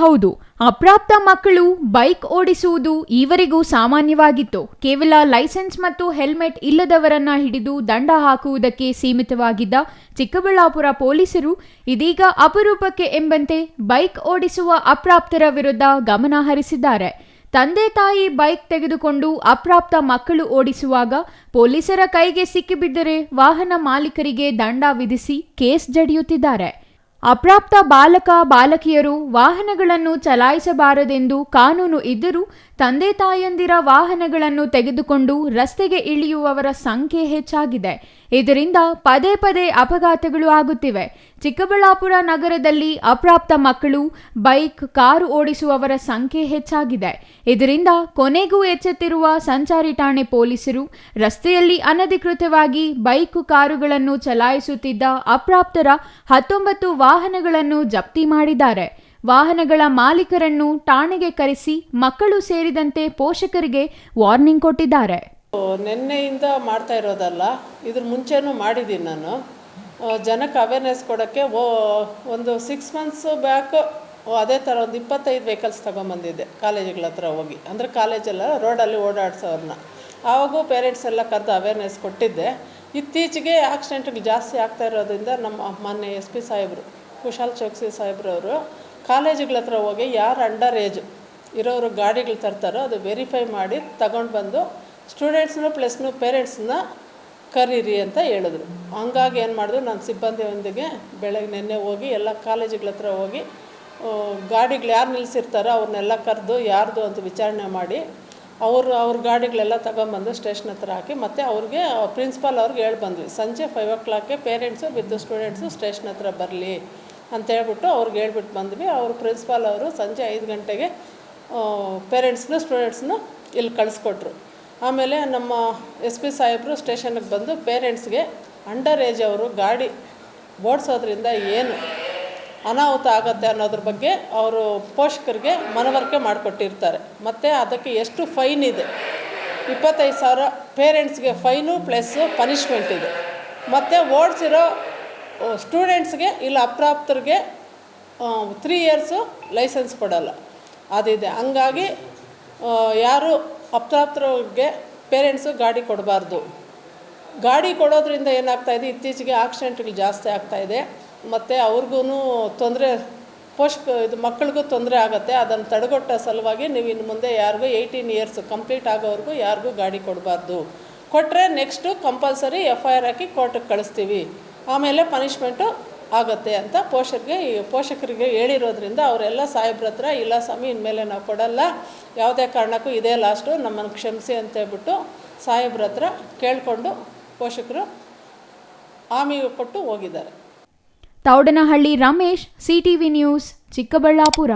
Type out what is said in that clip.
ಹೌದು, ಅಪ್ರಾಪ್ತ ಮಕ್ಕಳು ಬೈಕ್ ಓಡಿಸುವುದು ಈವರೆಗೂ ಸಾಮಾನ್ಯವಾಗಿತ್ತು. ಕೇವಲ ಲೈಸೆನ್ಸ್ ಮತ್ತು ಹೆಲ್ಮೆಟ್ ಇಲ್ಲದವರನ್ನ ಹಿಡಿದು ದಂಡ ಹಾಕುವುದಕ್ಕೆ ಸೀಮಿತವಾಗಿದ್ದ ಚಿಕ್ಕಬಳ್ಳಾಪುರ ಪೊಲೀಸರು ಇದೀಗ ಅಪರೂಪಕ್ಕೆ ಎಂಬಂತೆ ಬೈಕ್ ಓಡಿಸುವ ಅಪ್ರಾಪ್ತರ ವಿರುದ್ಧ ಗಮನ ಹರಿಸಿದ್ದಾರೆ. ತಂದೆ ತಾಯಿ ಬೈಕ್ ತೆಗೆದುಕೊಂಡು ಅಪ್ರಾಪ್ತ ಮಕ್ಕಳು ಓಡಿಸುವಾಗ ಪೊಲೀಸರ ಕೈಗೆ ಸಿಕ್ಕಿಬಿದ್ದರೆ ವಾಹನ ಮಾಲೀಕರಿಗೆ ದಂಡ ವಿಧಿಸಿ ಕೇಸ್ ಜಡಿಯುತ್ತಿದ್ದಾರೆ. ಅಪ್ರಾಪ್ತ ಬಾಲಕ, ಬಾಲಕಿಯರು ವಾಹನಗಳನ್ನು ಚಲಾಯಿಸಬಾರದೆಂದು ಕಾನೂನು ಇದ್ದರೂ ತಂದೆ ತಾಯಂದಿರ ವಾಹನಗಳನ್ನು ತೆಗೆದುಕೊಂಡು ರಸ್ತೆಗೆ ಇಳಿಯುವವರ ಸಂಖ್ಯೆ ಹೆಚ್ಚಾಗಿದೆ. ಇದರಿಂದ ಪದೇ ಪದೇ ಅಪಘಾತಗಳು ಆಗುತ್ತಿವೆ. ಚಿಕ್ಕಬಳ್ಳಾಪುರ ನಗರದಲ್ಲಿ ಅಪ್ರಾಪ್ತ ಮಕ್ಕಳು ಬೈಕ್, ಕಾರು ಓಡಿಸುವವರ ಸಂಖ್ಯೆ ಹೆಚ್ಚಾಗಿದೆ. ಇದರಿಂದ ಕೊನೆಗೂ ಎಚ್ಚೆತ್ತಿರುವ ಸಂಚಾರಿ ಠಾಣೆ ಪೊಲೀಸರು ರಸ್ತೆಯಲ್ಲಿ ಅನಧಿಕೃತವಾಗಿ ಬೈಕ್, ಕಾರುಗಳನ್ನು ಚಲಾಯಿಸುತ್ತಿದ್ದ ಅಪ್ರಾಪ್ತರ ಹತ್ತೊಂಬತ್ತು ವಾಹನಗಳನ್ನು ಜಪ್ತಿ ಮಾಡಿದ್ದಾರೆ. ವಾಹನಗಳ ಮಾಲೀಕರನ್ನು ಠಾಣೆಗೆ ಕರೆಸಿ ಮಕ್ಕಳು ಸೇರಿದಂತೆ ಪೋಷಕರಿಗೆ ವಾರ್ನಿಂಗ್ ಕೊಟ್ಟಿದ್ದಾರೆ. ನಿನ್ನೆಯಿಂದ ಮಾಡ್ತಾ ಇರೋದಲ್ಲ, ಇದ್ರ ಮುಂಚೆನೂ ಮಾಡಿದ್ದೀನಿ ನಾನು. ಜನಕ್ಕೆ ಅವೇರ್ನೆಸ್ ಕೊಡೋಕ್ಕೆ, ಓ, ಒಂದು ಸಿಕ್ಸ್ ಮಂತ್ಸು ಬ್ಯಾಕು ಅದೇ ಥರ ಒಂದು ಇಪ್ಪತ್ತೈದು ವೆಹಿಕಲ್ಸ್ ತೊಗೊಂಬಂದಿದ್ದೆ, ಕಾಲೇಜುಗಳ ಹತ್ರ ಹೋಗಿ. ಅಂದರೆ ಕಾಲೇಜೆಲ್ಲ ರೋಡಲ್ಲಿ ಓಡಾಡ್ಸೋರನ್ನ ಆವಾಗೂ ಪೇರೆಂಟ್ಸ್ ಎಲ್ಲ ಕರೆದು ಅವೇರ್ನೆಸ್ ಕೊಟ್ಟಿದ್ದೆ. ಇತ್ತೀಚೆಗೆ ಆಕ್ಸಿಡೆಂಟ್ಗೆ ಜಾಸ್ತಿ ಆಗ್ತಾ ಇರೋದ್ರಿಂದ ನಮ್ಮ ಮೊನ್ನೆ ಎಸ್ ಪಿ ಸಾಹೇಬರು, ಕುಶಾಲ್ ಚೌಕ್ಸಿ ಸಾಹೇಬ್ರವರು ಕಾಲೇಜುಗಳ ಹತ್ರ ಹೋಗಿ ಯಾರು ಅಂಡರ್ ಏಜ್ ಇರೋರು ಗಾಡಿಗಳು ತರ್ತಾರೋ ಅದು ವೆರಿಫೈ ಮಾಡಿ ತಗೊಂಡು ಬಂದು ಸ್ಟೂಡೆಂಟ್ಸ್ನು ಪ್ಲಸ್ನು ಪೇರೆಂಟ್ಸ್ನ ಕರೀರಿ ಅಂತ ಹೇಳಿದ್ರು. ಹಂಗಾಗಿ ಏನು ಮಾಡಿದ್ರು, ನಾನು ಸಿಬ್ಬಂದಿಯೊಂದಿಗೆ ಬೆಳಗ್ಗೆ ನೆನ್ನೆ ಹೋಗಿ, ಎಲ್ಲ ಕಾಲೇಜುಗಳ ಹತ್ರ ಹೋಗಿ ಗಾಡಿಗಳು ಯಾರು ನಿಲ್ಲಿಸಿರ್ತಾರೋ ಅವ್ರನ್ನೆಲ್ಲ ಕರೆದು, ಯಾರ್ದು ಅಂತ ವಿಚಾರಣೆ ಮಾಡಿ, ಅವರು, ಅವ್ರ ಗಾಡಿಗಳೆಲ್ಲ ತಗೊಂಬಂದು ಸ್ಟೇಷನ್ ಹತ್ರ ಹಾಕಿ, ಮತ್ತು ಅವ್ರಿಗೆ ಪ್ರಿನ್ಸಿಪಾಲ್ ಅವ್ರಿಗೆ ಹೇಳಿ ಬಂದ್ವಿ. ಸಂಜೆ ಫೈವ್ ಓ ಕ್ಲಾಕ್ಗೆ ಪೇರೆಂಟ್ಸು ವಿತ್ ಸ್ಟೂಡೆಂಟ್ಸು ಸ್ಟೇಷನ್ ಹತ್ರ ಬರಲಿ ಅಂತ ಹೇಳ್ಬಿಟ್ಟು ಅವ್ರಿಗೆ ಹೇಳ್ಬಿಟ್ಟು ಬಂದ್ವಿ. ಅವ್ರ ಪ್ರಿನ್ಸಿಪಾಲ್ ಅವರು ಸಂಜೆ ಐದು ಗಂಟೆಗೆ ಪೇರೆಂಟ್ಸ್ನು ಸ್ಟೂಡೆಂಟ್ಸ್ನು ಇಲ್ಲಿ ಕಳಿಸ್ಕೊಟ್ರು. ಆಮೇಲೆ ನಮ್ಮ ಎಸ್ ಪಿ ಸಾಹೇಬರು ಸ್ಟೇಷನ್ಗೆ ಬಂದು ಪೇರೆಂಟ್ಸ್ಗೆ ಅಂಡರ್ ಏಜ್ ಅವರು ಗಾಡಿ ಓಡಿಸೋದ್ರಿಂದ ಏನು ಅನಾಹುತ ಆಗುತ್ತೆ ಅನ್ನೋದ್ರ ಬಗ್ಗೆ ಅವರು ಪೋಷಕರಿಗೆ ಮನವರಿಕೆ ಮಾಡಿಕೊಟ್ಟಿರ್ತಾರೆ. ಮತ್ತು ಅದಕ್ಕೆ ಎಷ್ಟು ಫೈನ್ ಇದೆ? ಇಪ್ಪತ್ತೈದು ಸಾವಿರ ಪೇರೆಂಟ್ಸ್ಗೆ ಫೈನು ಪ್ಲಸ್ಸು ಪನಿಷ್ಮೆಂಟ್ ಇದೆ. ಮತ್ತು ಓಡಿಸಿರೋ ಸ್ಟೂಡೆಂಟ್ಸ್ಗೆ ಇಲ್ಲ ಅಪ್ರಾಪ್ತರಿಗೆ ತ್ರೀ ಇಯರ್ಸು ಲೈಸೆನ್ಸ್ ಕೊಡಲ್ಲ. ಅದಿದೆ. ಹಂಗಾಗಿ ಯಾರು ಅಪ್ರಾಪ್ತರಿಗೆ ಪೇರೆಂಟ್ಸು ಗಾಡಿ ಕೊಡಬಾರ್ದು. ಗಾಡಿ ಕೊಡೋದ್ರಿಂದ ಏನಾಗ್ತಾ ಇದೆ, ಇತ್ತೀಚೆಗೆ ಆಕ್ಸಿಡೆಂಟ್ಗಳು ಜಾಸ್ತಿ ಆಗ್ತಾ ಇದೆ. ಮತ್ತು ಅವ್ರಿಗೂ ತೊಂದರೆ, ಪೋಷಕ, ಇದು ಮಕ್ಕಳಿಗೂ ತೊಂದರೆ ಆಗುತ್ತೆ. ಅದನ್ನು ತಡೆಗಟ್ಟೋ ಸಲುವಾಗಿ ನೀವು ಇನ್ನು ಮುಂದೆ ಯಾರಿಗೂ ಏಯ್ಟೀನ್ ಇಯರ್ಸ್ ಕಂಪ್ಲೀಟ್ ಆಗೋವರೆಗೂ ಯಾರಿಗೂ ಗಾಡಿ ಕೊಡಬಾರ್ದು. ಕೊಟ್ಟರೆ next compulsory F I R ಹಾಕಿ ಕೋರ್ಟಿಗೆ ಕಳಿಸ್ತೀವಿ. ಆಮೇಲೆ ಪನಿಷ್ಮೆಂಟು ಆಗುತ್ತೆ ಅಂತ ಪೋಷಕರಿಗೆ ಪೋಷಕರಿಗೆ ಹೇಳಿರೋದ್ರಿಂದ ಅವರೆಲ್ಲ ಸಾಹೇಬ್ರ ಹತ್ರ, ಇಲ್ಲ ಸ್ವಾಮಿ, ಇನ್ಮೇಲೆ ನಾವು ಕೊಡಲ್ಲ, ಯಾವುದೇ ಕಾರಣಕ್ಕೂ ಇದೇ ಲಾಸ್ಟು ನಮ್ಮನ್ನು ಕ್ಷಮಿಸಿ ಅಂತ ಹೇಳ್ಬಿಟ್ಟು ಸಾಹೇಬ್ರ ಹತ್ರ ಕೇಳಿಕೊಂಡು ಪೋಷಕರು ಆಮಿಗೆ ಕೊಟ್ಟು ಹೋಗಿದ್ದಾರೆ. Taudanahalli Ramesh CTV news Chikkaballapur.